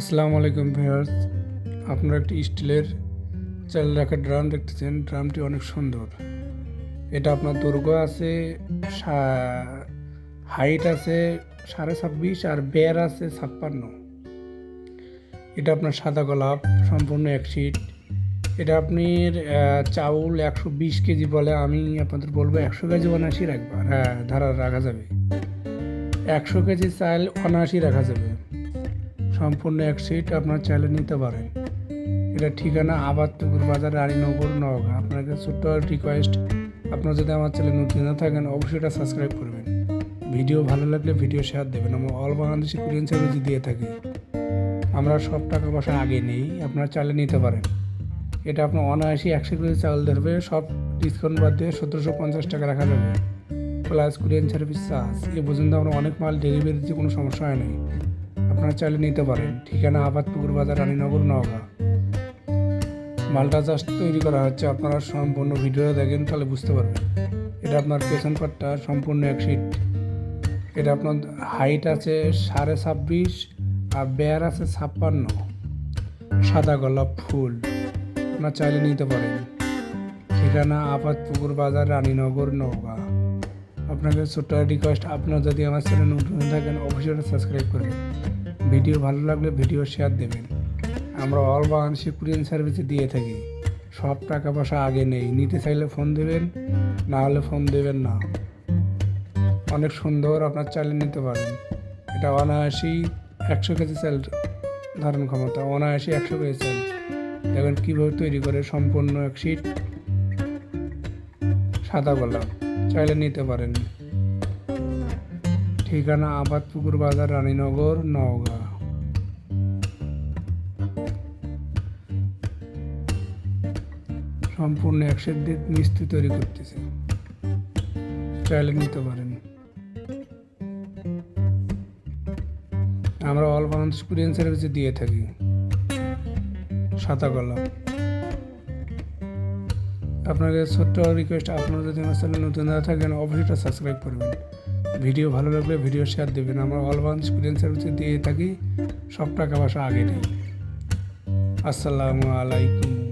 আসসালামু আলাইকুম ভিউয়ার্স। আপনারা একটি স্টিলের চাল রাখা ড্রাম দেখতেছেন। ড্রামটি অনেক সুন্দর। এটা আপনার দৈর্ঘ্য আছে হাইট আছে সাড়ে ছাব্বিশ আর বেয়ার আছে ছাপ্পান্ন। এটা আপনার সাদা গোলাপ, সম্পূর্ণ এক শিট এটা আপনার চাউল একশো বিশ কেজি বলে আমি আপনাদের বলব একশো কেজি অনাশি রাখবার হ্যাঁ ধারা রাখা যাবে। একশো কেজি চাল অনাশি রাখা যাবে। সম্পূর্ণ এক সিট আপনার চাইলে নিতে পারেন। এটা ঠিকানা আবাদপুকুর বাজার, রানীনগর, নওগাঁ। আপনাকে ছোট্ট রিকোয়েস্ট আপনার যদি আমার চ্যানেল নতুন না থাকেন, অবশ্যই এটা সাবস্ক্রাইব করবেন। ভিডিও ভালো লাগলে ভিডিও শেয়ার দেবেন। আমরা অল বাংলাদেশি কুরিয়ান সার্ভিস দিয়ে থাকি, আমরা সব টাকা পয়সা আগে নেই, আপনারা চাইলে নিতে পারেন। এটা আপনার অনায়াসি একশো কেজি চাল ধরবে, সব ডিসকাউন্ট বাদ দিয়ে সতেরোশো পঞ্চাশ টাকা রাখা যাবে। প্লাস কুরিয়ান সার্ভিস চার্জ এ পর্যন্ত আমরা অনেক মাল ডেলিভারিতে কোনো সমস্যা হয় নাই। আপনারা চাইলে নিতে পারেন। ঠিকানা আবাদপুকুর বাজার রানীনগর, নওগাঁ। মালটা জাস্ট তৈরি করা হচ্ছে। আপনারা সম্পূর্ণ ভিডিও দেখেন, তাহলে বুঝতে পারবেন। এটা আপনার পেছন পাটটা সম্পূর্ণ এক সিট এটা আপনার হাইট আছে সাড়ে ছাব্বিশ আর বেয়ার আছে ছাপ্পান্ন। সাদা গোলাপ ফুল। আপনার চাইলে নিতে পারেন। ঠিকানা আপাতপুকুর বাজার রানীনগর, নওগাঁ। আপনাকে ছোট্ট রিকোয়েস্ট আপনার যদি আমার চ্যানেল নতুন থাকেন, অবশ্যই সাবস্ক্রাইব করবেন। ভিডিও ভালো লাগলে ভিডিও শেয়ার দেবেন। আমরা অল বাংলাদেশি কুরিয়ান সার্ভিসে দিয়ে থাকি। সব টাকা পয়সা আগে নেই। নিতে চাইলে ফোন দেবেন, না হলে ফোন দেবেন না। অনেক সুন্দর আপনার চালিয়ে নিতে পারেন। এটা অনায়াসি একশো কেজি চাল ধারণ ক্ষমতা অনায়াসি একশো কেজি চাল দেখবেন কীভাবে তৈরি করে সম্পূর্ণ এক সিট সাদা গোলাপ। চাইলে নিতে পারেন। ঠিকানা আবাদপুকুর বাজার, রানীনগর, নওগাঁ। সম্পূর্ণ একশো দিয়ে মিস্ত্রি তৈরি করতেছে। চাইলে নিতে পারেন। আমরা অল বাংলাদেশ কুরিয়ান সার্ভিসে দিয়ে থাকি। সাদা গোলাপ আপনাকে ছোট্ট রিকোয়েস্ট আপনারা যদি আমার চ্যানেল নতুন না থাকেন, অবশ্যই সাবস্ক্রাইব করবেন। ভিডিও ভালো লাগলে ভিডিও শেয়ার দেবেন। আমরা অল বাংলাদেশ কুরিয়ান সার্ভিসে দিয়ে থাকি। সব টাকা পয়সা আগে নেই। আসসালামু আলাইকুম।